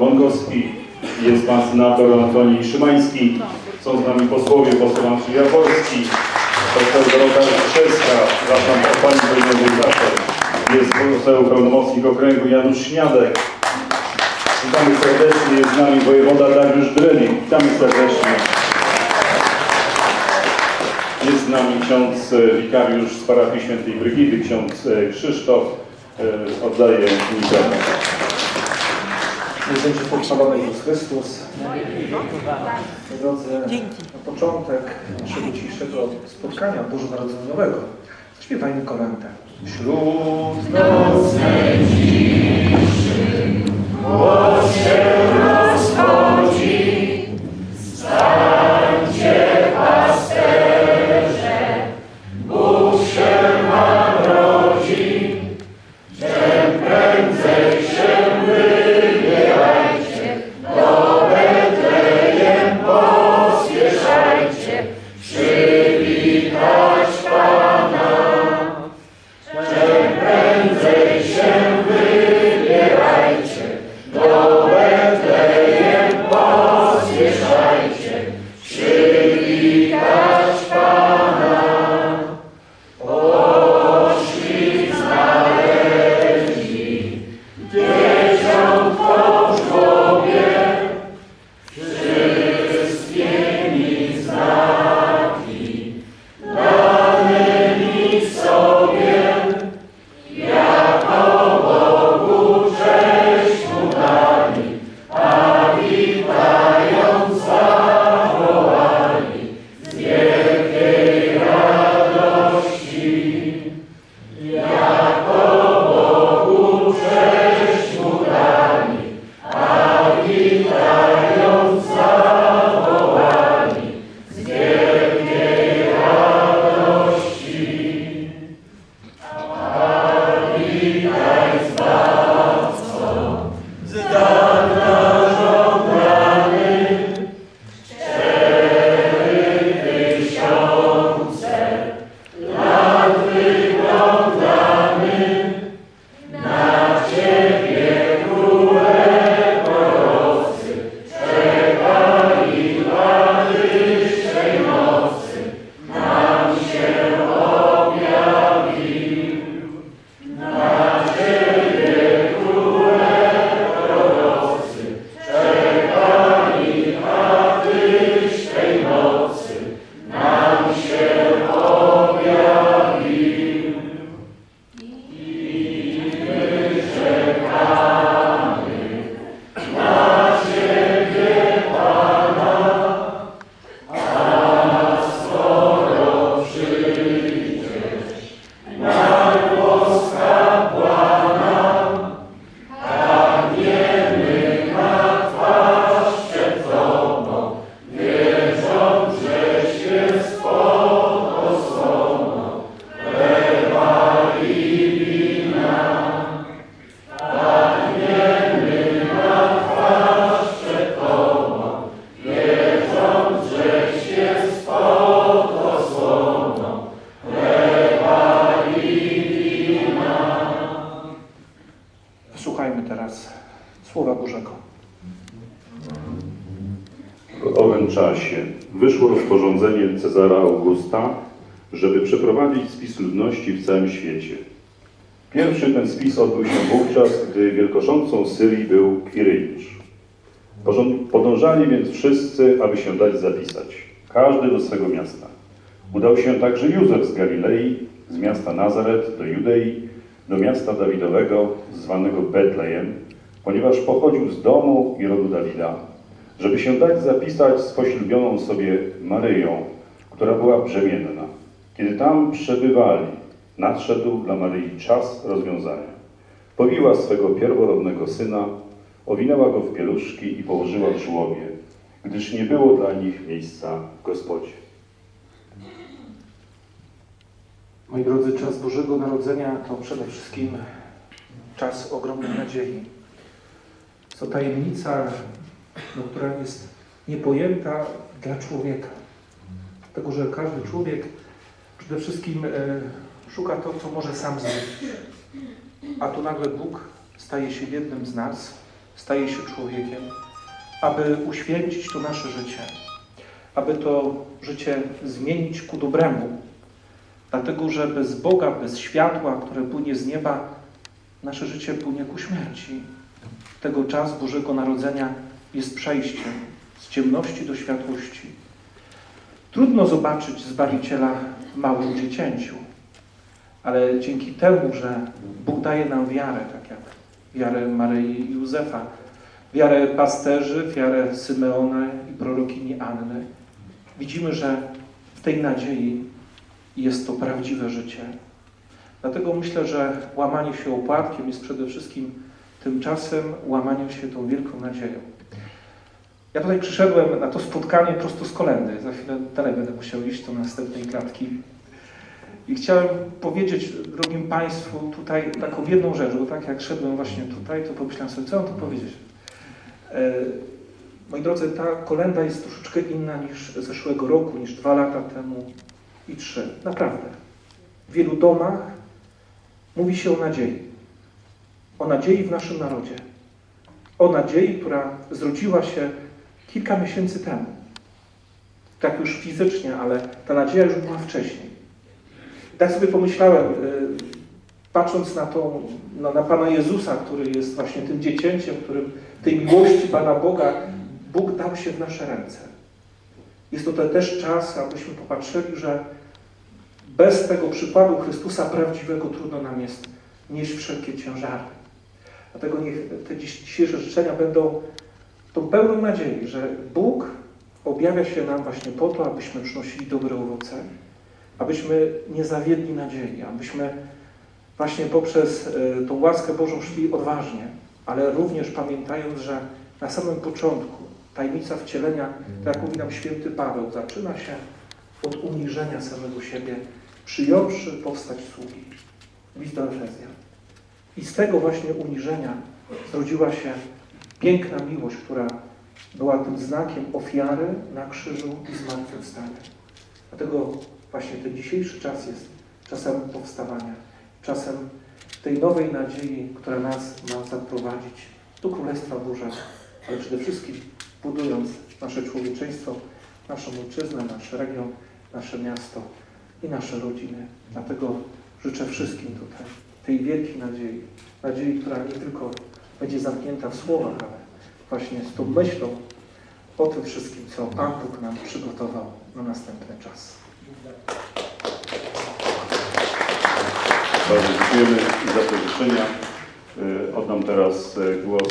Bąkowski, jest pan senator Antoni Szymański, są z nami posłowie, poseł Andrzej Jaworski, poseł Dorota Krzewska, zapraszam pani Wojnową Zacher, jest poseł pełnomocnik okręgu Janusz Śniadek. Witamy serdecznie, jest z nami wojewoda Dariusz Drelik, witamy serdecznie. Jest z nami ksiądz e, wikariusz z parafii świętej Brygidy, ksiądz e, Krzysztof. E, Oddaję mikrofon. Będzie pochwalony Jezus Chrystus. Drodzy, na początek naszego dzisiejszego spotkania bożonarodzeniowego śpiewajmy kolędę. Wśród nas Słuchajmy W owym czasie wyszło rozporządzenie Cezara Augusta, żeby przeprowadzić spis ludności w całym świecie. Pierwszy ten spis odbył się wówczas, gdy wielkosządcą Syrii był. Porząd- Podążali więc wszyscy, aby się dać zapisać, każdy do swego miasta. Udał się także Józef z Galilei, z miasta Nazaret do Judei, do miasta Dawidowego, zwanego Betlejem, ponieważ pochodził z domu i rodu Dawida, żeby się dać zapisać z poślubioną sobie Maryją, która była brzemienna. Kiedy tam przebywali, nadszedł dla Maryi czas rozwiązania. Powiła swego pierworodnego syna, owinęła go w pieluszki i położyła w żłobie, gdyż nie było dla nich miejsca w gospodzie. Moi drodzy, czas Bożego Narodzenia to przede wszystkim czas ogromnej nadziei. To tajemnica, no, która jest niepojęta dla człowieka. Dlatego, że każdy człowiek przede wszystkim e, szuka to, co może sam zrobić. A tu nagle Bóg staje się jednym z nas, staje się człowiekiem, aby uświęcić to nasze życie, aby to życie zmienić ku dobremu. Dlatego, że bez Boga, bez światła, które płynie z nieba, nasze życie płynie ku śmierci. Tego czas Bożego Narodzenia jest przejściem z ciemności do światłości. Trudno zobaczyć Zbawiciela w małym dziecięciu, ale dzięki temu, że Bóg daje nam wiarę, tak jak wiarę Maryi i Józefa, wiarę pasterzy, wiarę Symeona i prorokini Anny, widzimy, że w tej nadziei jest to prawdziwe życie. Dlatego myślę, że łamanie się opłatkiem jest przede wszystkim tymczasem łamania się tą wielką nadzieją. Ja tutaj przyszedłem na to spotkanie prosto z kolendy. Za chwilę dalej będę musiał iść do następnej klatki. I chciałem powiedzieć drogim Państwu tutaj taką jedną rzecz, bo tak jak szedłem właśnie tutaj, to pomyślałem sobie, co mam tu powiedzieć. E, moi drodzy, ta kolenda jest troszeczkę inna niż zeszłego roku, niż dwa lata temu i trzy. Naprawdę. W wielu domach mówi się o nadziei. O nadziei w naszym narodzie. O nadziei, która zrodziła się kilka miesięcy temu. Tak już fizycznie, ale ta nadzieja już była wcześniej. Tak sobie pomyślałem, y, patrząc na, tą, na, na Pana Jezusa, który jest właśnie tym dziecięciem, którym tej miłości Pana Boga Bóg dał się w nasze ręce. Jest to też czas, abyśmy popatrzyli, że bez tego przykładu Chrystusa prawdziwego trudno nam jest nieść wszelkie ciężary. Dlatego niech te dzisiejsze życzenia będą tą pełną nadziei, że Bóg objawia się nam właśnie po to, abyśmy przynosili dobre owoce, abyśmy nie zawiedli nadziei, abyśmy właśnie poprzez e, tą łaskę Bożą szli odważnie, ale również pamiętając, że na samym początku tajemnica wcielenia, tak jak mówi nam święty Paweł, zaczyna się od uniżenia samego siebie, przyjąwszy powstać sługi. List do Efezjan. I z tego właśnie uniżenia zrodziła się piękna miłość, która była tym znakiem ofiary na krzyżu i zmartwychwstania. Dlatego właśnie ten dzisiejszy czas jest czasem powstawania, czasem tej nowej nadziei, która nas ma zaprowadzić do Królestwa Bożego, ale przede wszystkim budując nasze człowieczeństwo, naszą ojczyznę, nasz region, nasze miasto i nasze rodziny. Dlatego życzę wszystkim tutaj tej wielkiej nadziei, nadziei, która nie tylko będzie zamknięta w słowach, ale właśnie z tą myślą o tym wszystkim, co Pan Bóg nam przygotował na następny czas. Bardzo dziękujemy za te życzenia. Y, Oddam teraz y, głos